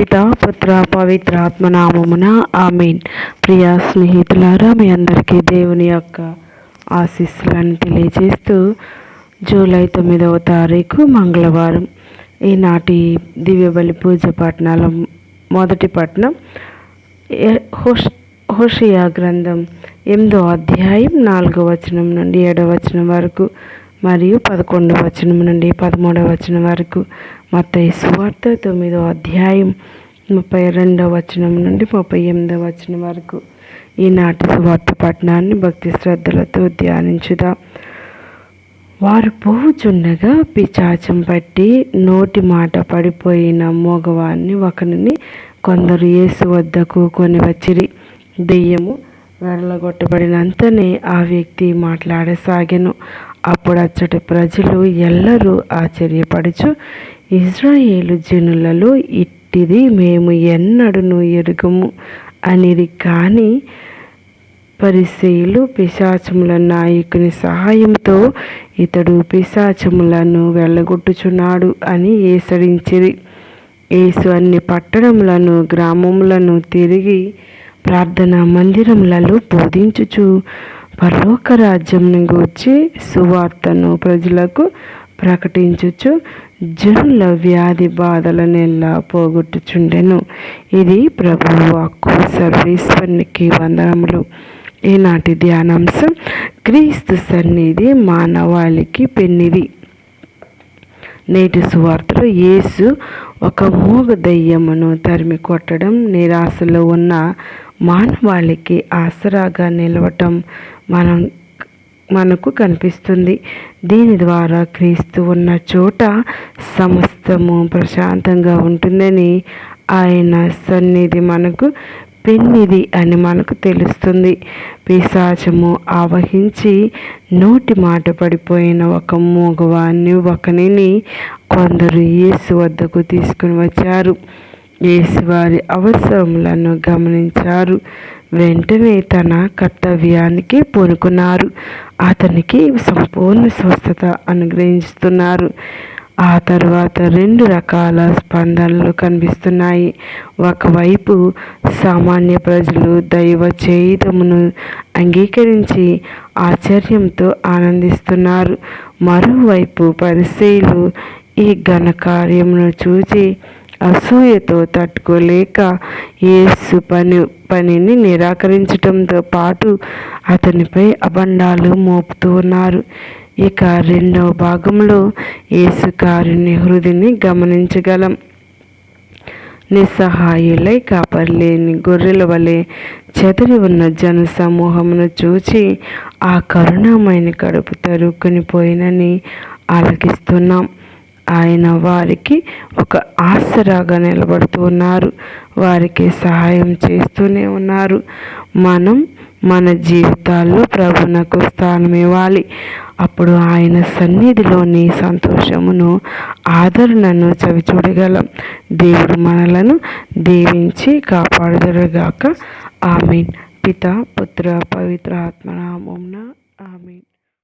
పిత పుత్ర పవిత్ర ఆత్మనామమున ఆమెన్. ప్రియా స్నేహితులారా మీ అందరికీ దేవుని యొక్క ఆశీస్సులను తెలియజేస్తూ జూలై తొమ్మిదవ తారీఖు మంగళవారం. ఈనాటి దివ్యబలి పూజ పట్టణాల మొదటి పట్టణం హోష్ హోషియా గ్రంథం ఎనిమిదో అధ్యాయం నాలుగో వచనం నుండి ఏడవ వచనం వరకు మరియు పదకొండవ వచనం నుండి పదమూడవ వచనం వరకు. మత సువార్త తొమ్మిదో అధ్యాయం ముప్పై రెండవ వచనం నుండి ముప్పై ఎనిమిదవ వచనం వరకు. ఈనాటి సువార్త పట్టణాన్ని భక్తి శ్రద్ధలతో ధ్యానించుదాం. వారు పోవుచుండగా పిచాచం పట్టి నోటి మాట పడిపోయిన మోగవాన్ని ఒకరిని కొందరు యేసు వద్దకు కొని వచ్చిరి దెయ్యము వెళ్ళగొట్టబడినంతనే ఆ వ్యక్తి మాట్లాడసాగెను. అప్పుడు అచ్చటి ప్రజలు ఎల్లరూ ఆశ్చర్యపడుచు ఇజ్రాయేలు జనులలో ఇట్టిది మేము ఎన్నడను ఎరుగము అనిరి కానీ పరిశీలు పిశాచముల నాయకుని సహాయంతో ఇతడు పిశాచములను వెళ్ళగొట్టుచున్నాడు అని ఏసడించిరి. యేసు అన్ని పట్టణములను గ్రామములను తిరిగి ప్రార్థనా మందిరములలో బోధించుచు పరలోక రాజ్యంను గూర్చి సువార్తను ప్రజలకు ప్రకటించుచు జనుల వ్యాధి బాధలనెల్లా పోగొట్టుచుండెను? ఇది ప్రభువు వాక్కు సర్వేశ్వరునికి వందనములు. ఈనాటి ధ్యానాంశం? క్రీస్తు సన్నిధి మానవాళికి పెన్నిది. నేటి సువార్తలో యేసు ఒక మూగ దయ్యమును తరిమి కొట్టడం నిరాశలో ఉన్న మానవాళికి ఆసరాగా నిలవటం మనం మనకు కనిపిస్తుంది. దీని ద్వారా క్రీస్తు ఉన్న చోట సమస్తము ప్రశాంతంగా ఉంటుందని ఆయన సన్నిధి మనకు పెన్నిది అని మనకు తెలుస్తుంది. పిశాచము ఆవహించి నోటి మాట పడిపోయిన ఒక మూగవాన్ని ఒకనిని కొందరు యేసు వద్దకు తీసుకుని వచ్చారు. యేసు వారి అవసరములను గమనించారు. వెంటనే తన కర్తవ్యానికి పూనుకున్నారు. అతనికి సంపూర్ణ స్వస్థత అనుగ్రహిస్తున్నారు. ఆ తర్వాత రెండు రకాల స్పందనలు కనిపిస్తున్నాయి. ఒకవైపు సామాన్య ప్రజలు దైవ చేయుతమును అంగీకరించి ఆశ్చర్యంతో ఆనందిస్తున్నారు. మరోవైపు పరిశీలు ఈ ఘనకార్యమును చూచి అసూయతో తట్టుకోలేక యేసు పని పనిని నిరాకరించడంతో పాటు అతనిపై అబండాలు మోపుతూ ఉన్నారు. ఇక రెండవ భాగంలో యేసుకారుని హృదిని గమనించగలం. నిస్సహాయులై కాపర్లేని గొర్రెల వలె చెదిరి ఉన్న జన సమూహమును చూచి ఆ కరుణమైన కడుపు తరుక్కునిపోయినని ఆలకిస్తున్నాం. ఆయన వారికి ఒక ఆసరాగా నిలబడుతూ ఉన్నారు వారికి సహాయం చేస్తూనే ఉన్నారు. మనం మన జీవితాల్లో ప్రభునకు స్థానం ఇవ్వాలి అప్పుడు ఆయన సన్నిధిలోని సంతోషమును ఆదరణను చవిచూడగలం. దేవుడు మనలను దీవించి కాపాడుదరుగాక. ఆమెన్. పిత పుత్ర పవిత్ర ఆత్మనామమున ఆమెన్.